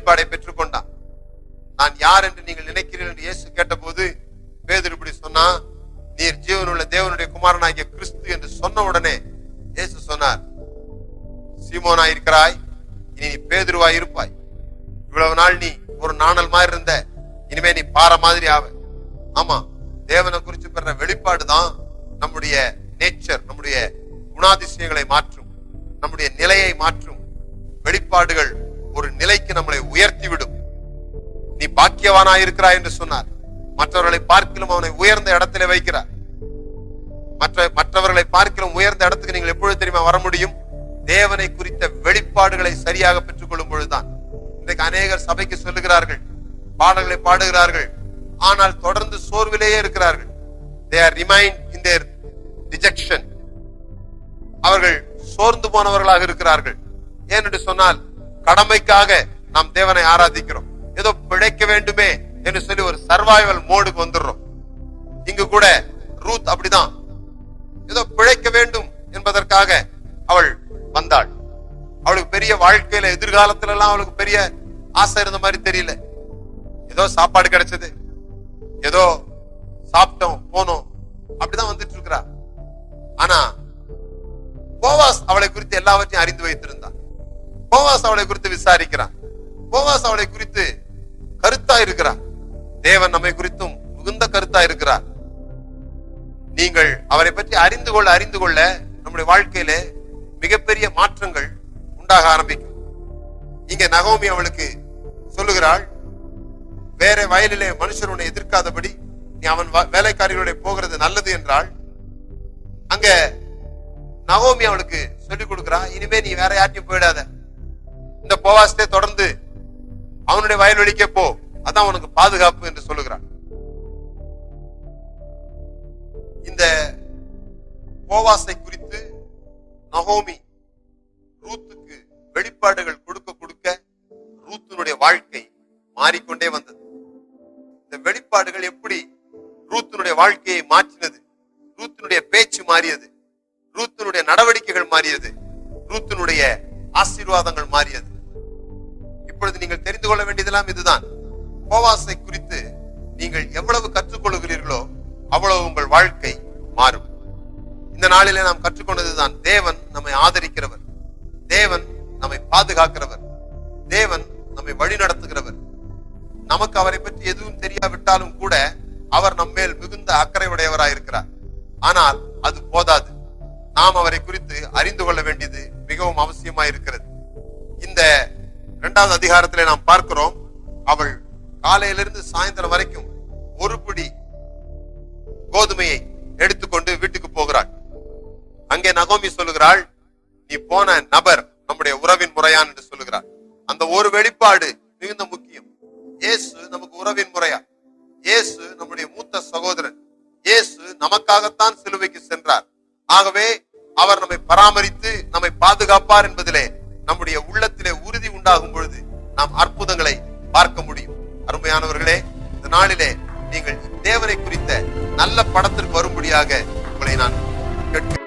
நாள் ஒரு வெளிப்பாடை பெற்றுக்கொண்டான் நான் யார் என்று நீங்கள் நினைக்கிறீர்கள் என்று இயேசு கேட்டபோது பேதர் இப்படி சொன்னா நீர் ஜீவனுள்ள தேவனுடைய குமாரனாகிய கிறிஸ்து என்று சொன்ன உடனே இயேசு சொன்னார் சீமோனா இருக்கிறாய் இனி நீ பேதுருவாய் இருப்பாய். இவ்வளவு நாள் நீ ஒரு நாணல் மாதிரி இருந்த இனிமே நீ பாற மாதிரி ஆவ. ஆமா தேவனை குறிச்சு பெற வெளிப்பாடு தான் நம்முடைய நேச்சர் நம்முடைய குணாதிசயங்களை மாற்றும் நம்முடைய நிலையை மாற்றும். வெளிப்பாடுகள் உயர்த்திவிடும். நீ பாக்கியவானாயிருக்கிறாய் என்று சொன்னார். மற்றவர்களை பார்க்கிலும் அவனை உயர்ந்த இடத்திலே வைக்கிறார். மற்ற மற்றவர்களை பார்க்கிலும் உயர்ந்த இடத்துக்கு நீங்கள் எப்பொழுது தெரியுமா வர முடியும்? தேவனை குறித்த வெளிப்பாடுகளை சரியாக பெற்றுக்கொள்ளும் பொழுதுதான். இன்றைக்கு அநேகர் சபைக்கு சொல்லுகிறார்கள். பாடல்களை பாடுகிறார்கள். ஆனால் தொடர்ந்து சோர்விலேயே இருக்கிறார்கள். They are remind in their rejection அவர்கள் சோர்ந்து போனவர்களாக இருக்கிறார்கள். ஏனென்று சொன்னால் கடமைக்காக நாம் தேவனை ஆராதிக்கிறோம். ஏதோ பிழைக்க வேண்டுமே என்று சொல்லி ஒரு சர்வைவல் மோடுக்கு வந்துடுறோம். இங்கு கூட ரூத் அப்படிதான். ஏதோ பிழைக்க வேண்டும் என்பதற்காக அவள் வந்தாள். அவளுக்கு பெரிய வாழ்க்கையில எதிர்காலத்துல எல்லாம் அவளுக்கு பெரிய ஆசை இருந்த மாதிரி தெரியல. ஏதோ சாப்பாடு கிடைச்சது. ஏதோ சாப்பிட்டோம் போனோம். அப்படிதான் வந்துட்டு இருக்கிறா. ஆனா போவாஸ் அவளை குறித்து எல்லாவற்றையும் அறிந்து வைத்திருந்தான் போவாஸ் அவளை குறித்து விசாரிக்கிறான். போவாஸ் அவளை குறித்து கருத்தா இருக்கிறார் தேவன் நம்மை குறித்தும் மிகுந்த கருத்தா இருக்கிறார் நீங்கள் அவரை பற்றி அறிந்து கொள்ள அறிந்து கொள்ள நம்முடைய வாழ்க்கையில மிகப்பெரிய மாற்றங்கள் உண்டாக ஆரம்பிக்கும். இங்க நகோமி அவளுக்கு சொல்லுகிறாள் வேற வயலிலே மனுஷர் உன்னை எதிர்க்காதபடி நீ அவன் வ- வேலைக்காரிகளுடைய போகிறது நல்லது என்றால் அங்க நகோமி அவளுக்கு சொல்லிக் கொடுக்கிறா இனிமே நீ வேற யார்ட்டையும் போயிடாத. இந்த போவாஸ்தே தொடர்ந்து அவனுடைய வயல்வெளிக்கே போ. அதான் உனக்கு பாதுகாப்பு என்று சொல்லுகிறான். இந்த போவாசை குறித்து நகோமி ரூத்துக்கு வெளிப்பாடுகள் கொடுக்க கொடுக்க ரூத்தினுடைய வாழ்க்கை மாறிக்கொண்டே வந்தது. இந்த வெளிப்பாடுகள் எப்படி ரூத்தினுடைய வாழ்க்கையை மாற்றினது? ரூத்தினுடைய பேச்சு மாறியது. ரூத்தினுடைய நடவடிக்கைகள் மாறியது. ரூத்தினுடைய ஆசீர்வாதங்கள் மாறியது. இப்பொழுது நீங்கள் தெரிந்து கொள்ள வேண்டியதெல்லாம் இதுதான். போவாசை குறித்து நீங்கள் எவ்வளவு கற்றுக்கொள்கிறீர்களோ அவ்வளவு உங்கள் வாழ்க்கை மாறும். இந்த நாளிலே நாம் கற்றுக்கொண்டதுதான் தேவன் நம்மை ஆதரிக்கிறவர். தேவன் நம்மை பாதுகாக்கிறவர். தேவன் நம்மை வழிநடத்துகிறவர் நமக்கு அவரை பற்றி எதுவும் தெரியாவிட்டாலும் கூட அவர் நம்மேல் மிகுந்த அக்கறை உடையவராயிருக்கிறார் ஆனால் அது போதாது. நாம் அவரை குறித்து அறிந்து கொள்ள வேண்டியது மிகவும் அவசியமாயிருக்கிறது. இரண்டாவது அதிகாரத்திலே நாம் பார்க்கிறோம் அவள் காலையிலிருந்து சாயந்தரம் வரைக்கும் ஒரு பிடி கோதுமையை எடுத்துக்கொண்டு வீட்டுக்கு போகிறாள். அங்கே நகோமி சொல்லுகிறாள் நீ போன நபர் நம்முடைய உறவின் முறையான் என்று சொல்லுகிறார் அந்த ஒரு வெளிப்பாடு மிகுந்த முக்கியம். இயேசு நமக்கு உறவின் முறையா? இயேசு நம்முடைய மூத்த சகோதரன். இயேசு நமக்காகத்தான் சிலுவைக்கு சென்றார். ஆகவே அவர் நம்மை பராமரித்து நம்மை பாதுகாப்பார் என்பதிலே நம்முடைய உள்ளத்திலே உண்டாகும் பொழுது நாம் அற்புதங்களை பார்க்க முடியும். அருமையானவர்களே இந்த நாளிலே நீங்கள் தேவனை குறித்த நல்ல படத்திற்கு வரும்படியாக உங்களை நான் கேட்க